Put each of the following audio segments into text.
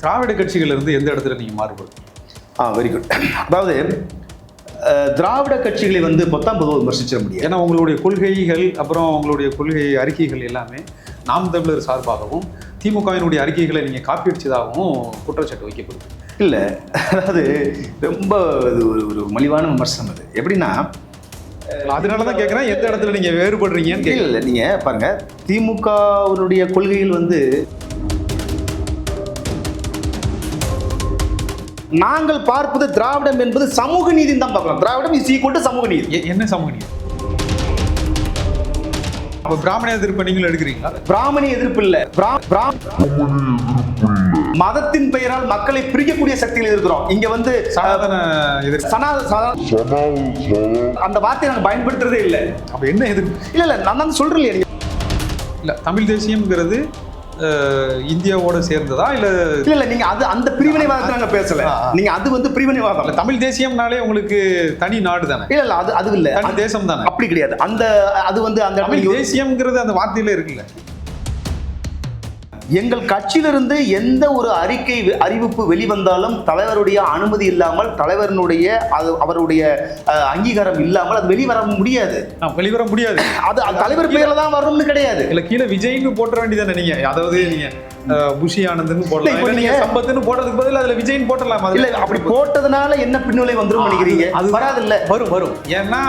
திராவிட கட்சிகள் இருந்து எந்த இடத்துல நீங்க மாறுபடும் ஆ வெரி குட் அதாவது திராவிட கட்சிகளை வந்து பொத்தாம் பொதுவாக விமர்சிச்சிட முடியாது. ஏன்னா உங்களுடைய கொள்கைகள் அப்புறம் உங்களுடைய கொள்கை அறிக்கைகள் எல்லாமே நாம் தமிழர் சார்பாகவும் திமுகவினுடைய அறிக்கைகளை நீங்க காப்பி அடிச்சதாகவும் குற்றச்சாட்டு வைக்கப்படுது இல்லை அதாவது ரொம்ப இது ஒரு ஒரு மலிவான விமர்சனம் அது. எப்படின்னா அதனால தான் கேட்குறேன் எந்த இடத்துல நீங்க வேறுபடுறீங்கன்னு இல்லை நீங்கள் பாருங்க திமுகவுடைய கொள்கையில் வந்து நாங்கள் பார்ப்பது திராவிடம் என்பது சமூக நீதின்னு தான் பார்க்கலாம். திராவிடம் இஸ் ஈக்குவல் டு சமூக நீதி. என்ன சமூக நீதி? அப்போ பிராமணிய எதிர்ப்பு நீங்களும் எடுக்கிறீங்களா? பிராமணி எதிர்ப்பு இல்ல. மதத்தின் பெயரால் மக்களை பிரிக்கக்கூடிய சக்தியில் இருக்கிறோம். இங்க வந்து அந்த வார்த்தையை நாங்க பயன்படுத்துறதே இல்ல. அப்போ என்ன எதிர்ப்பு? இல்ல இல்ல நான் தான் சொல்றேன் இல்ல தமிழ் தேசியம்ங்கிறது இந்தியாவோட சேர்ந்ததா? இல்ல இல்ல இல்ல நீங்க அது அந்த பிரிவினைவாதத்தை நாங்க பேசல. நீங்க அது வந்து பிரிவினைவாதம். இல்ல தமிழ் தேசியம்னாலே உங்களுக்கு தனி நாடு தானே? இல்ல இல்ல அது அது இல்ல. தேசம் தானே? அப்படி கிடையாது. அந்த அது வந்து அந்த தமிழ் தேசியம்ங்கிறது அந்த வார்த்தையில இருக்குல்ல. எங்கள் கட்சியிலிருந்து எந்த ஒரு அறிக்கை அறிவிப்பு வெளிவந்தாலும் தலைவருடைய அனுமதி இல்லாமல் தலைவரினுடைய அது அவருடைய அங்கீகாரம் இல்லாமல் அது வெளிவர முடியாது. வெளிவர முடியாது. அது தலைவர் பேர்ல தான் வரணும்னு கிடையாது. இல்ல கீழே விஜய்னு போட்டுற வேண்டியதானே நீங்க? அதாவது நீங்க புஷி ஆனந்த்னு போடலாம். நீங்க சம்பத்துன்னு போடுறதுக்கு பதில் அதுல விஜய்னு போட்டலாம் இல்ல அப்படி போட்டதுனால என்ன பின்விளை வந்துரும் நினைக்கிறீங்க? அது வராது இல்ல வரும் வரும். ஏன்னா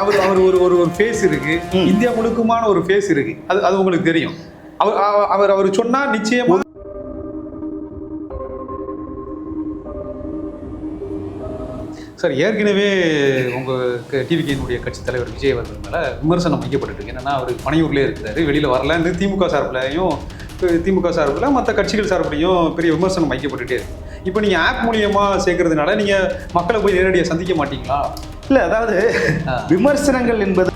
அவர் அவர் ஒரு ஒரு ஃபேஸ் இருக்கு. இந்தியா முழுக்குமான ஒரு ஃபேஸ் இருக்கு. அது அது உங்களுக்கு தெரியும். அவர் அவர் அவர் சொன்னா நிச்சயமா சார் ஏற்கனவே உங்க டிவிக்கினுடைய கட்சி தலைவர் விஜய் அவர்கள் மேல விமர்சனம் வைக்கப்பட்டு இருக்கு. என்னன்னா அவர் பனையூர்லயே இருக்கிறாரு வெளியில வரலன்னு திமுக சார்பிலையும் திமுக சார்பில் மற்ற கட்சிகள் சார்பிலையும் பெரிய விமர்சனம் வைக்கப்பட்டுட்டே இருக்கு. இப்போ நீங்க ஆப் மூலியமா சேர்க்கறதுனால நீங்க மக்களை போய் நேரடியாக சந்திக்க மாட்டீங்களா? இல்ல அதாவது. விமர்சனங்கள் என்பது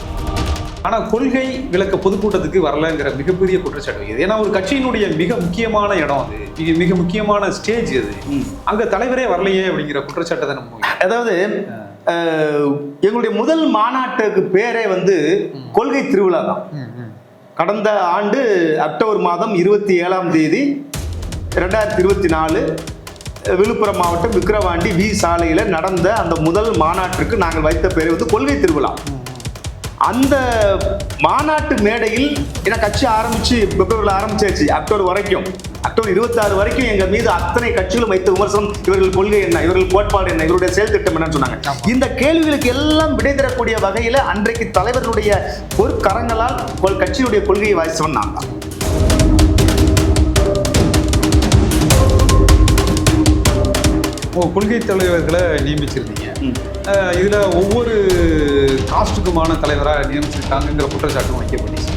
ஆனா கொள்கை விளக்க பொதுக்கூட்டத்துக்கு வரலங்கிற மிகப்பெரிய குற்றச்சாட்டு வைக்குது ஏன்னா ஒரு கட்சியினுடைய மிக முக்கியமான இடம் அது மிக மிக முக்கியமான ஸ்டேஜ் அது. அங்க தலைவரே வரலையே அப்படிங்கிற குற்றச்சாட்டை தான் நம்ம. அதாவது எங்களுடைய முதல் மாநாட்டுக்கு பேரே வந்து கொள்கை திருவிழா தான். கடந்த ஆண்டு அக்டோபர் மாதம் இருபத்தி ஏழாம் தேதி ரெண்டாயிரத்தி இருபத்தி நாலு விழுப்புரம் மாவட்டம் விக்கிரவாண்டி வி சாலையில் நடந்த அந்த முதல் மாநாட்டிற்கு நாங்கள் வைத்த பேர் வந்து கொள்கை திருவிழா அந்த மாநாட்டு மேடையில் ஏன்னா கட்சி ஆரம்பிச்சு பிப்ரவரியில் ஆரம்பிச்சாச்சு. அக்டோபர் வரைக்கும். அக்டோபர் இருபத்தாறு வரைக்கும் எங்க மீது அத்தனை கட்சிகளும் வைத்த விமர்சனம் இவர்கள் கொள்கை என்ன இவர்கள் கோட்பாடு என்ன இவருடைய செயல் திட்டம் என்னன்னு சொன்னாங்க. இந்த கேள்விகளுக்கு எல்லாம் விடை தரக்கூடிய வகையில் அன்றைக்கு தலைவர்களுடைய பொற்கரங்களால் கொள்- கட்சியுடைய கொள்கையை வாசித்தவன் நான் தான் கொள்கை தலைவர்களை நியமிச்சிருந்தீங்க. இதுல ஒவ்வொரு காஸ்டுக்குமான தலைவரா நியமிச்சிருக்காங்கங்கிற குற்றச்சாட்டும் வைக்கப்பட்டுச்சு.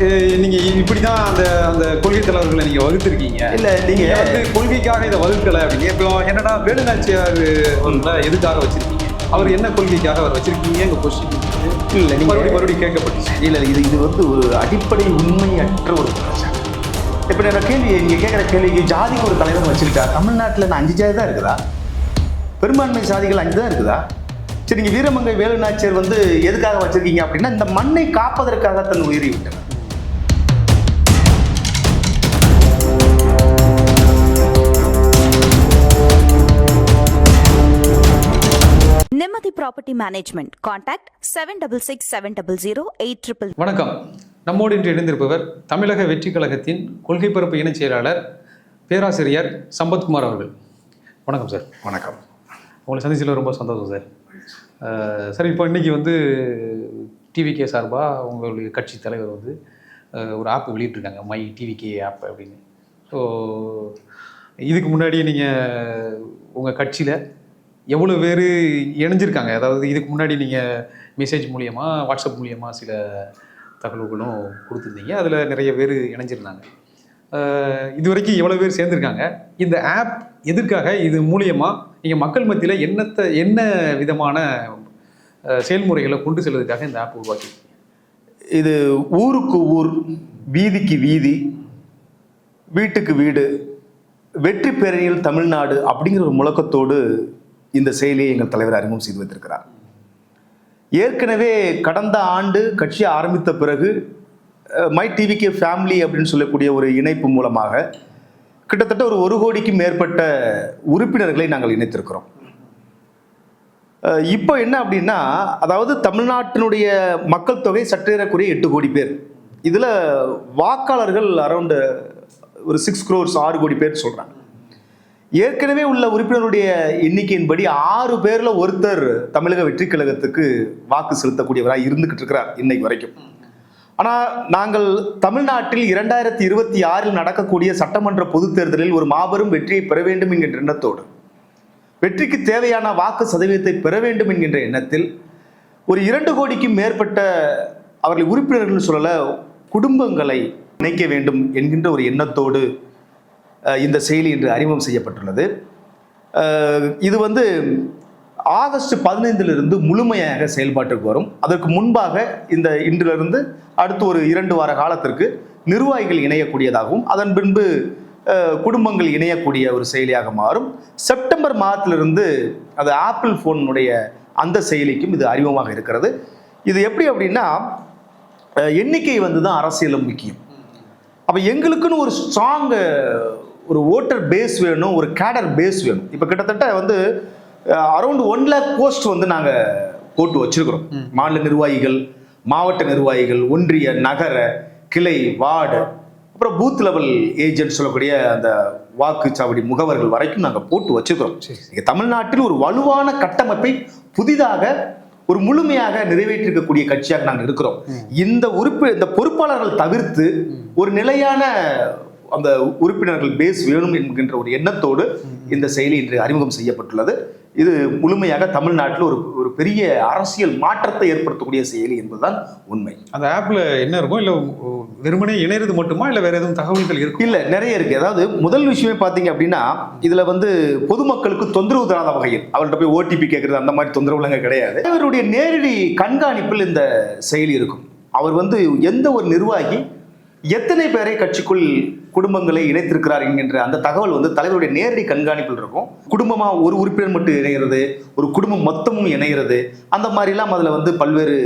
அஹ், நீங்க இப்படிதான் அந்த அந்த கொள்கை தலைவர்களை நீங்க வகுத்திருக்கீங்க. இல்ல, நீங்க- நீங்க வந்து கொள்கைக்காக இதை வகுக்கல அப்படிங்க இப்போ என்னன்னா வேலுநாச்சியார் அவர்களை எதுக்காக வச்சிருக்கீங்க? அவர் என்ன கொள்கைக்காக அவர் வச்சிருக்கீங்க எங்க கொஸ்டின் இல்ல, நீங்க- மறுபடியும் மறுபடியும் கேட்கப்பட்டுச்சு. இல்லை இது இது வந்து ஒரு அடிப்படை உண்மையற்ற ஒரு குற்றச்சாட்டு. இப்போ நான் கேள்வி நீங்கள் கேட்குற கேள்விக்கு ஜாதிக்கு ஒரு தலைவர் வச்சுக்கிட்டா தமிழ்நாட்டில் நான் அஞ்சு ஜாதி தான் இருக்குதா? பெரும்பான்மை சாதிகள் அஞ்சு தான் இருக்குதா? சரி நீங்கள் வீரமங்கை வேலுநாச்சியர் வந்து எதுக்காக வச்சிருக்கீங்க அப்படின்னா இந்த மண்ணை காப்பதற்காக தன் உயிரை விட்டனர் Nimati Property Management. Contact 766700 வணக்கம். நம்மோடு இன்று இணைந்திருப்பவர் தமிழக வெற்றி கழகத்தின் கொள்கை பரப்பு இணைச் செயலாளர் பேராசிரியர் சம்பத்குமார் அவர்கள். வணக்கம் சார். வணக்கம். உங்களை சந்திச்சதில் ரொம்ப சந்தோஷம் சார் சார் இப்போ இன்றைக்கி வந்து டிவிகே சார்பாக உங்களுடைய கட்சி தலைவர் வந்து ஒரு ஆப் வெளியிட்டிருக்காங்க மை டிவிகே ஆப் அப்படின்னு. ஸோ இதுக்கு முன்னாடி நீங்கள் உங்கள் கட்சியில் எவ்வளோ பேர் இணைஞ்சிருக்காங்க? அதாவது இதுக்கு முன்னாடி நீங்கள் மெசேஜ் மூலியமாக வாட்ஸ்அப் மூலியமாக சில தகவல்களும் கொடுத்துருந்தீங்க. அதில் நிறைய பேர் இணைஞ்சிருந்தாங்க. இது வரைக்கும் எவ்வளோ பேர் சேர்ந்துருக்காங்க? இந்த ஆப் எதற்காக இது மூலியமாக நீங்கள் மக்கள் மத்தியில் என்னத்தை என்ன விதமான செயல்முறைகளை கொண்டு செல்வதற்காக இந்த ஆப் உருவாக்கி இது ஊருக்கு ஊர் வீதிக்கு வீதி வீட்டுக்கு வீடு வெற்றி பேரணியில் தமிழ்நாடு அப்படிங்கிற ஒரு முழக்கத்தோடு இந்த செயலியை எங்கள் தலைவர் அறிமுகம் செய்து வைத்திருக்கிறார். ஏற்கனவே கடந்த ஆண்டு கட்சி ஆரம்பித்த பிறகு மை டிவிகே ஃபேமிலி அப்படின்னு சொல்லக்கூடிய ஒரு இணைப்பு மூலமாக கிட்டத்தட்ட ஒரு ஒரு கோடிக்கும் மேற்பட்ட உறுப்பினர்களை நாங்கள் இணைத்திருக்கிறோம். இப்போ என்ன அப்படின்னா அதாவது தமிழ்நாட்டினுடைய மக்கள் தொகை சற்றேறக்குறைய எட்டு கோடி பேர். இதில் வாக்காளர்கள் அரௌண்டு ஒரு சிக்ஸ் க்ரோர்ஸ் ஆறு கோடி பேர் சொல்கிறாங்க ஏற்கனவே உள்ள உறுப்பினருடைய எண்ணிக்கையின்படி ஆறு பேரில் ஒருத்தர் தமிழக வெற்றி கழகத்துக்கு வாக்கு செலுத்தக்கூடியவராக இருந்துக்கிட்டு இருக்கிறார் இன்னைக்கு வரைக்கும். ஆனால் நாங்கள் தமிழ்நாட்டில் இரண்டாயிரத்தி இருபத்தி ஆறில் நடக்கக்கூடிய சட்டமன்ற பொதுத் தேர்தலில் ஒரு மாபெரும் வெற்றியை பெற வேண்டும் என்கின்ற எண்ணத்தோடு வெற்றிக்கு தேவையான வாக்கு சதவீதத்தை பெற வேண்டும் என்கின்ற எண்ணத்தில் ஒரு இரண்டு கோடிக்கும் மேற்பட்ட அவர்கள் உறுப்பினர்கள் சொல்லல குடும்பங்களை இணைக்க வேண்டும் என்கின்ற ஒரு எண்ணத்தோடு இந்த செயலி இன்று அறிமுகம் செய்யப்பட்டுள்ளது. இது வந்து ஆகஸ்ட் பதினைந்திலிருந்து முழுமையாக செயல்பாட்டுக்கு வரும். அதற்கு முன்பாக இந்த இன்றிலிருந்து அடுத்து ஒரு இரண்டு வார காலத்திற்கு நிர்வாகிகள் இணையக்கூடியதாகவும் அதன் பின்பு குடும்பங்கள் இணையக்கூடிய ஒரு செயலியாக மாறும். செப்டம்பர் மாதத்திலிருந்து அது ஆப்பிள் ஃபோனுடைய அந்த செயலிக்கும் இது அறிமுகமாக இருக்கிறது. இது எப்படி அப்படின்னா எண்ணிக்கை வந்து தான் அரசியலும் முக்கியம். அப்போ எங்களுக்குன்னு ஒரு ஸ்ட்ராங் ஒரு ஓட்டர் பேஸ் வேணும் ஒரு கேடர் பேஸ் வேணும். இப்போ கிட்டத்தட்ட வந்து அரௌண்ட் ஒன் லேக் போஸ்ட் வந்து நாங்கள் போட்டு வச்சிருக்கிறோம். மாநில நிர்வாகிகள் மாவட்ட நிர்வாகிகள் ஒன்றிய நகர கிளை வார்டு அப்புறம் பூத் லெவல் ஏஜென்ட் சொல்லக்கூடிய அந்த வாக்குச்சாவடி முகவர்கள் வரைக்கும் நாங்கள் போட்டு வச்சிருக்கிறோம். இங்க தமிழ்நாட்டில் ஒரு வலுவான கட்டமைப்பை புதிதாக ஒரு முழுமையாக நிறைவேற்றிருக்கக்கூடிய கட்சியாக நாங்கள் இருக்கிறோம். இந்த உறுப்பு இந்த பொறுப்பாளர்கள் தவிர்த்து ஒரு நிலையான அந்த உறுப்பினர்கள் பேஸ் வேணும் என்கின்ற ஒரு எண்ணத்தோடு இந்த செயலி இன்று அறிமுகம் செய்யப்பட்டுள்ளது. இது முழுமையாக தமிழ்நாட்டில் ஒரு ஒரு பெரிய அரசியல் மாற்றத்தை ஏற்படுத்தக்கூடிய செயலி என்பதுதான் உண்மை. அந்த ஆப்ல என்ன இருக்கும் இல்ல வெறுமனே இணையறது மட்டுமா இல்ல வேற எதுவும் தகவல்கள் இருக்கும் இல்ல நிறைய இருக்கு. அதாவது முதல் விஷயமே பாத்தீங்க அப்படின்னா இதுல வந்து பொதுமக்களுக்கு தொந்தரவு தராத வகையில். அவர்கிட்ட போய் ஓடிபி கேட்கறது அந்த மாதிரி தொந்தரவுலங்க கிடையாது. அவருடைய நேரடி கண்காணிப்பில் இந்த செயலி இருக்கும். அவர் வந்து எந்த ஒரு நிர்வாகி எத்தனை பேரை கட்சிக்குள் குடும்பங்களை இணைத்திருக்கிறார் என்கின்ற அந்த தகவல் வந்து தலைவருடைய நேரடி கண்காணிப்பில் இருக்கும். குடும்பமா ஒரு உறுப்பினர் மட்டும் இணைகிறது ஒரு குடும்பம் மொத்தமும் இணைகிறது அந்த மாதிரிலாம் அதுல வந்து பல்வேறு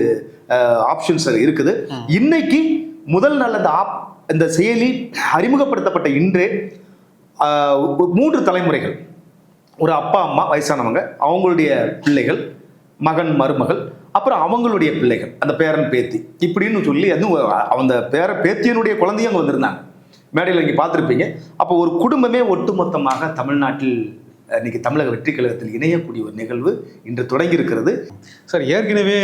ஆப்ஷன்ஸ் இருக்குது. இன்னைக்கு முதல் நாள் அந்த ஆப் இந்த செயலி அறிமுகப்படுத்தப்பட்ட இன்றே மூன்று தலைமுறைகள். ஒரு அப்பா அம்மா வயசானவங்க அவங்களுடைய பிள்ளைகள் மகன் மருமகள் அப்புறம் அவங்களுடைய பிள்ளைகள் அந்த பேரன் பேத்தி. இப்படின்னு சொல்லி அதுவும் அந்த பேர பேத்தியனுடைய குழந்தையும் அங்கே வந்திருந்தாங்க. மேடையில் இங்கே பார்த்துருப்பீங்க. அப்போ ஒரு குடும்பமே ஒட்டுமொத்தமாக தமிழ்நாட்டில் இன்னைக்கு தமிழக வெற்றி கழகத்தில் இணையக்கூடிய ஒரு நிகழ்வு இன்று தொடங்கி இருக்கிறது. சார் ஏற்கனவே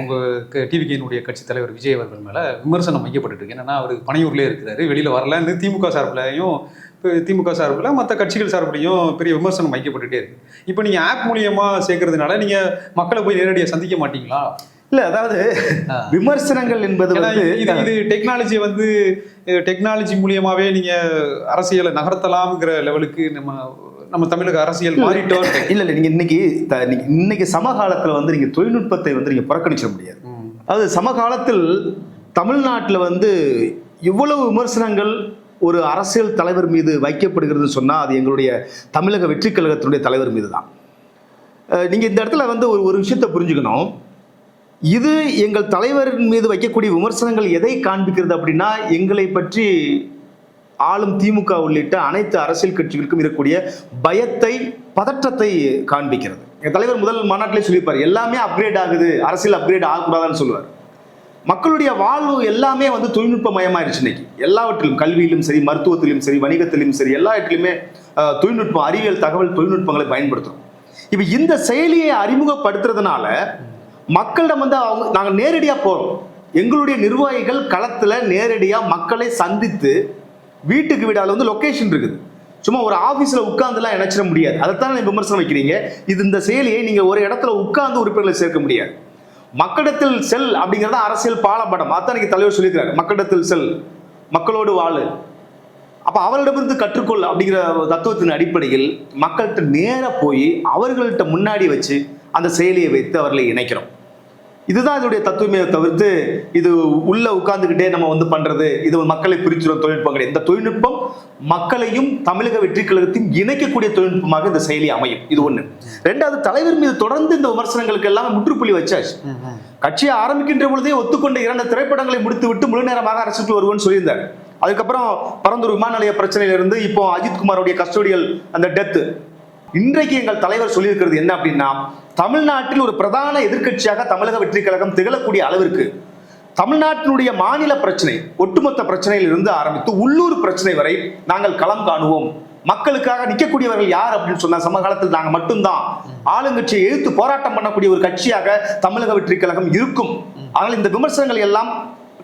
உங்கள் டிவிகேனுடைய கட்சி தலைவர் விஜய் அவர்கள் மேலே விமர்சனம் வைக்கப்பட்டு இருக்கு. என்னன்னா அவர் பனையூர்லேயே இருக்கிறாரு வெளியில் வரலன்னு திமுக சார்பிலையும் திமுக சார்பில் மற்ற கட்சிகள் சார்பிலையும் பெரிய விமர்சனம் வைக்கப்பட்டுட்டே இருக்கு. இப்போ நீங்க ஆப் மூலியமா சேர்க்கறதுனால நீங்க மக்களை போய் நேரடியாக சந்திக்க மாட்டீங்களா? இல்ல அதாவது. விமர்சனங்கள் என்பது வந்து இது இது டெக்னாலஜி வந்து டெக்னாலஜி மூலியமாவே நீங்க அரசியலை நகர்த்தலாம்ங்கிற லெவலுக்கு நம்ம நம்ம தமிழக அரசியல் மாறிட்டோம் இல்ல இல்ல நீங்க இன்னைக்கு இன்னைக்கு சமகாலத்துல வந்து நீங்க தொழில்நுட்பத்தை வந்து நீங்க புறக்கணிச்சிட முடியாது. அதாவது சமகாலத்தில் தமிழ்நாட்டில் வந்து இவ்வளவு விமர்சனங்கள் ஒரு அரசியல் தலைவர் மீது வைக்கப்படுகிறது சொன்னால் அது எங்களுடைய தமிழக வெற்றி கழகத்தினுடைய தலைவர் மீது தான் நீங்கள் இந்த இடத்துல வந்து ஒரு ஒரு விஷயத்தை புரிஞ்சுக்கணும். இது எங்கள் தலைவரின் மீது வைக்கக்கூடிய விமர்சனங்கள் எதை காண்பிக்கிறது அப்படின்னா எங்களை பற்றி ஆளும் திமுக உள்ளிட்ட அனைத்து அரசியல் கட்சிகளுக்கும் இருக்கக்கூடிய பயத்தை பதற்றத்தை காண்பிக்கிறது. என் தலைவர் முதல் மாநாட்டிலே சொல்லியிருப்பார் எல்லாமே அப்கிரேட் ஆகுது அரசியல் அப்கிரேட் ஆகக்கூடாதுன்னு சொல்லுவார். மக்களுடைய வாழ்வு எல்லாமே வந்து தொழில்நுட்ப மயமாயிருச்சு இன்னைக்கு. எல்லாவற்றிலும் கல்வியிலும் சரி மருத்துவத்திலும் சரி வணிகத்திலும் சரி எல்லாவற்றிலுமே அஹ், தொழில்நுட்பம் அறிவியல் தகவல் தொழில்நுட்பங்களை பயன்படுத்துறோம். இப்போ இந்த செயலியை அறிமுகப்படுத்துறதுனால மக்களிடம் வந்து அவங்க நாங்கள் நேரடியாக போகிறோம் எங்களுடைய நிர்வாகிகள் களத்தில் நேரடியாக மக்களை சந்தித்து வீட்டுக்கு வீடால் அதில் வந்து லொக்கேஷன் இருக்குது. சும்மா ஒரு ஆஃபீஸில் உட்காந்துலாம் இணைச்சிட முடியாது. அதைத்தான் விமர்சனம் வைக்கிறீங்க? இது இந்த செயலியை நீங்கள் ஒரு இடத்துல உட்காந்து உறுப்பினர்களை சேர்க்க முடியாது. மக்களிடத்தில் செல் அப்படிங்கிறது அரசியல் பாலப்படம் அத்தனைக்கு தலைவர் சொல்லியிருக்காரு மக்களிடத்தில் செல் மக்களோடு வாழு. அப்ப அவர்களிடமிருந்து கற்றுக்கொள் அப்படிங்கிற தத்துவத்தின் அடிப்படையில் மக்கள்கிட்ட நேராக போய் அவர்கள்ட்ட முன்னாடி வச்சு அந்த செயலியை வைத்து அவர்களை இணைக்கிறோம். இதுதான் இதோடைய தத்துவமே தவிர்த்து இது உள்ள உட்கார்ந்துக்கிட்டே நம்ம வந்து பண்றது. இது மக்களை பிரிச்சுடும் தொழில்நுட்பம் கிடையாது இந்த தொழில்நுட்பம் மக்களையும் தமிழக வெற்றி கழகத்தையும் இணைக்கக்கூடிய தொழில்நுட்பமாக இந்த செயலி அமையும். இது ஒண்ணு. ரெண்டாவது தலைவர் மீது தொடர்ந்து இந்த விமர்சனங்களுக்கு எல்லாம் முற்றுப்புள்ளி வச்சாச்சு. கட்சியை ஆரம்பிக்கின்ற பொழுதே ஒத்துக்கொண்ட இரண்டு திரைப்படங்களை முடித்து விட்டு முழு நேரமாக அரசுக்கு வருவோம்னு சொல்லியிருந்தார். அதுக்கப்புறம் பரந்தூர் விமான நிலைய பிரச்சனையிலிருந்து இப்போ அஜித்குமாரோடைய கஸ்டோடியல் அந்த டெத்து இன்றைக்கு எங்கள் தலைவர் சொல்லியிருக்கிறது என்ன அப்படின்னா தமிழ்நாட்டில் ஒரு பிரதான எதிர்க்கட்சியாக தமிழக வெற்றி கழகம் திகழக்கூடிய அளவிற்கு தமிழ்நாட்டினுடைய மாநில பிரச்சனை ஒட்டுமொத்த பிரச்சனையிலிருந்து ஆரம்பித்து உள்ளூர் பிரச்சனை வரை நாங்கள் களம் காணுவோம். மக்களுக்காக நிற்கக்கூடியவர்கள் யார் அப்படின்னு சொன்ன சமகாலத்தில் நாங்கள் மட்டும்தான். ஆளுங்கட்சியை எழுத்து போராட்டம் பண்ணக்கூடிய ஒரு கட்சியாக தமிழக வெற்றி கழகம் இருக்கும். ஆனால் இந்த விமர்சனங்கள் எல்லாம்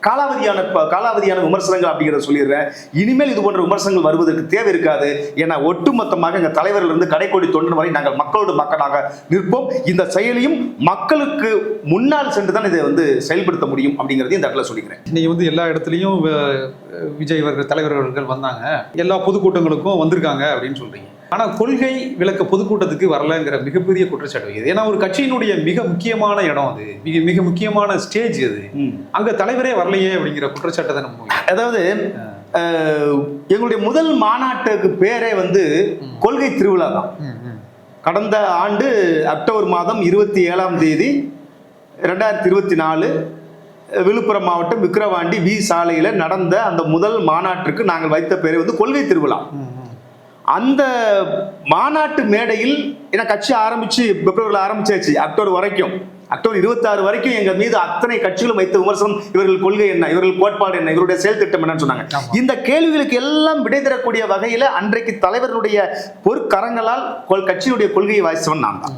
காலாவதியான காலாவதியான விமர்சனங்கள் அப்படிங்கிறத சொல்லிடுறேன். இனிமேல் இது போன்ற விமர்சனங்கள் வருவதற்கு தேவை இருக்காது. ஏன்னா ஒட்டுமொத்தமாக எங்கள் தலைவரிலிருந்து கடைக்கோடி தொண்டன் வரை நாங்கள் மக்களோடு மக்களாக நிற்போம். இந்த செயலியும் மக்களுக்கு முன்னால் சென்று தான் இதை வந்து செயல்படுத்த முடியும் அப்படிங்கிறதையும் இந்த இடத்துல சொல்லிக்கிறேன். இன்னைக்கு வந்து எல்லா இடத்துலையும் விஜய் அவர்கள் தலைவர்கள் வந்தாங்க. எல்லா பொதுக்கூட்டங்களுக்கும் வந்திருக்காங்க அப்படின்னு சொல்றீங்க. ஆனா கொள்கை விளக்க பொதுக்கூட்டத்துக்கு வரலங்கிற மிகப்பெரிய குற்றச்சாட்டு வைக்குது. ஏன்னா ஒரு கட்சியினுடைய மிக முக்கியமான இடம் அது. மிக மிக முக்கியமான ஸ்டேஜ் அது. அங்க தலைவரே வரலையே அப்படிங்கிற குற்றச்சாட்டை தான் நம்ம. அதாவது எங்களுடைய முதல் மாநாட்டுக்கு பேரே வந்து கொள்கை திருவிழா தான். கடந்த ஆண்டு அக்டோபர் மாதம் இருபத்தி ஏழாம் தேதி ரெண்டாயிரத்தி இருபத்தி நாலு விழுப்புரம் மாவட்டம் விக்கிரவாண்டி வி சாலையில் நடந்த அந்த முதல் மாநாட்டிற்கு நாங்கள் வைத்த பேரை வந்து கொள்கை திருவிழா. அந்த மாநாட்டு மேடையில் ஏன்னா கட்சி ஆரம்பிச்சு பிப்ரவரியில் ஆரம்பிச்சாச்சு அக்டோபர் வரைக்கும். அக்டோபர் இருபத்தாறு வரைக்கும் எங்க மீது அத்தனை கட்சிகளும் வைத்த விமர்சனம் இவர்கள் கொள்கை என்ன இவர்கள் கோட்பாடு என்ன இவருடைய செயல் திட்டம் என்னன்னு சொன்னாங்க. இந்த கேள்விகளுக்கு எல்லாம் விடை தரக்கூடிய வகையில அன்றைக்கு தலைவருடைய பொற்கரங்களால் கொள்- கட்சியினுடைய கொள்கையை வாசித்தவன் நான் தான்.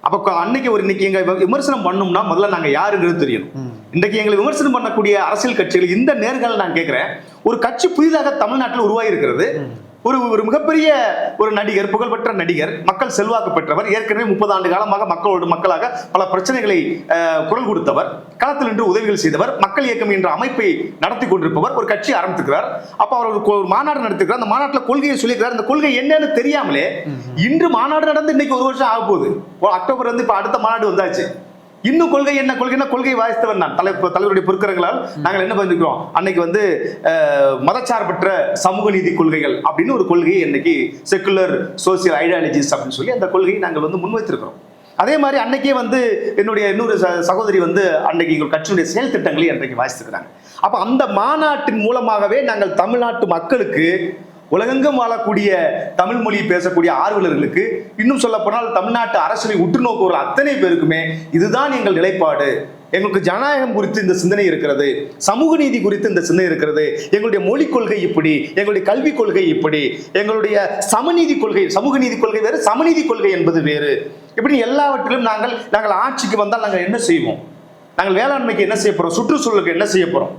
அப்ப அன்னைக்கு ஒரு இன்னைக்கு எங்க விமர்சனம் பண்ணோம்னா முதல்ல நாங்க யாருங்கிறது தெரியணும். இன்றைக்கு எங்களை விமர்சனம் பண்ணக்கூடிய அரசியல் கட்சிகள் இந்த நேர்கள் நான் கேட்கிறேன் ஒரு கட்சி புதிதாக தமிழ்நாட்டில் உருவாகி இருக்கிறது. ஒரு ஒரு மிகப்பெரிய ஒரு நடிகர் புகழ்பெற்ற நடிகர் மக்கள் செல்வாக்கு பெற்றவர் ஏற்கனவே முப்பது ஆண்டு காலமாக மக்களோடு மக்களாக பல பிரச்சனைகளை குரல் கொடுத்தவர் களத்தில் நின்று உதவிகள் செய்தவர் மக்கள் இயக்கம் என்ற அமைப்பை நடத்தி கொண்டிருப்பவர் ஒரு கட்சி ஆரம்பித்திருக்கிறார். அப்ப அவர் ஒரு மாநாடு நடத்திருக்கிறார். அந்த மாநாட்டில் கொள்கையை சொல்லியிருக்கிறார். அந்த கொள்கை என்னன்னு தெரியாமலே இன்று மாநாடு நடந்து இன்னைக்கு ஒரு வருஷம் ஆக போகுது அக்டோபர் வந்து இப்ப அடுத்த மாநாடு வந்தாச்சு. இன்னும் கொள்கை என்ன? கொள்கைன்னா கொள்கை வாசித்தவன் நான் தலை தலைவருடைய பொறுக்கிறங்களால் நாங்கள் என்ன பண்ணிருக்கிறோம்? அன்னைக்கு வந்து மதச்சார்பற்ற சமூக நீதி கொள்கைகள் அப்படின்னு ஒரு கொள்கையை இன்னைக்கு செக்குலர் சோசியல் ஐடியாலஜிஸ் அப்படின்னு சொல்லி அந்த கொள்கையை நாங்கள் வந்து முன்வைத்திருக்கிறோம். அதே மாதிரி அன்னைக்கே வந்து என்னுடைய இன்னொரு சகோதரி வந்து அன்னைக்கு எங்கள் கட்சியினுடைய செயல் திட்டங்களை அன்றைக்கு வாசித்திருக்கிறாங்க. அப்ப அந்த மாநாட்டின் மூலமாகவே நாங்கள் தமிழ்நாட்டு மக்களுக்கு உலகெங்கும் வாழக்கூடிய தமிழ் மொழி பேசக்கூடிய ஆர்வலர்களுக்கு இன்னும் சொல்ல போனால் தமிழ்நாட்டு அரசியலை உற்று நோக்குகிற அத்தனை பேருக்குமே இதுதான் எங்கள் நிலைப்பாடு. எங்களுக்கு ஜனநாயகம் குறித்து இந்த சிந்தனை இருக்கிறது. சமூக நீதி குறித்து இந்த சிந்தனை இருக்கிறது. எங்களுடைய மொழிக் கொள்கை இப்படி எங்களுடைய கல்விக் கொள்கை இப்படி எங்களுடைய சமநீதி கொள்கை சமூக நீதி கொள்கை வேறு சமநீதி கொள்கை என்பது வேறு. இப்படி எல்லாவற்றிலும் நாங்கள் நாங்கள் ஆட்சிக்கு வந்தால் நாங்கள் என்ன செய்வோம்? நாங்கள் வேளாண்மைக்கு என்ன செய்ய போறோம்? சுற்றுச்சூழலுக்கு என்ன செய்ய போறோம்?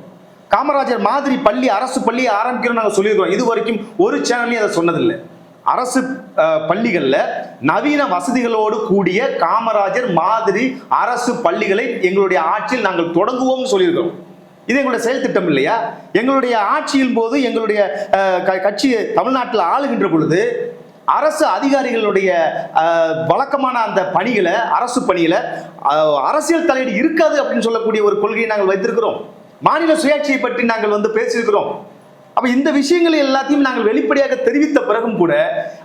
காமராஜர் மாதிரி பள்ளி அரசு பள்ளி ஆரம்பிக்கிறோம் நாங்கள் சொல்லியிருக்கோம் இது வரைக்கும் ஒரு சேனல்லையும் அதை சொன்னதில்லை. அரசு பள்ளிகளில் நவீன வசதிகளோடு கூடிய காமராஜர் மாதிரி அரசு பள்ளிகளை எங்களுடைய ஆட்சியில் நாங்கள் தொடங்குவோம்னு சொல்லியிருக்கிறோம். இது எங்களுடைய செயல் திட்டம் இல்லையா? எங்களுடைய ஆட்சியின் போது எங்களுடைய க- கட்சி தமிழ்நாட்டில் ஆளுகின்ற பொழுது அரசு அதிகாரிகளுடைய வழக்கமான அந்த பணிகளை அரசு பணிகளை அரசியல் தலையீடு இருக்காது அப்படின்னு சொல்லக்கூடிய ஒரு கொள்கையை நாங்கள் வைத்திருக்கிறோம். மாநில சுயாட்சியை பற்றி நாங்கள் வந்து பேசியிருக்கிறோம். அப்ப இந்த விஷயங்களை எல்லாத்தையும் நாங்கள் வெளிப்படையாக தெரிவித்த பிறகும் கூட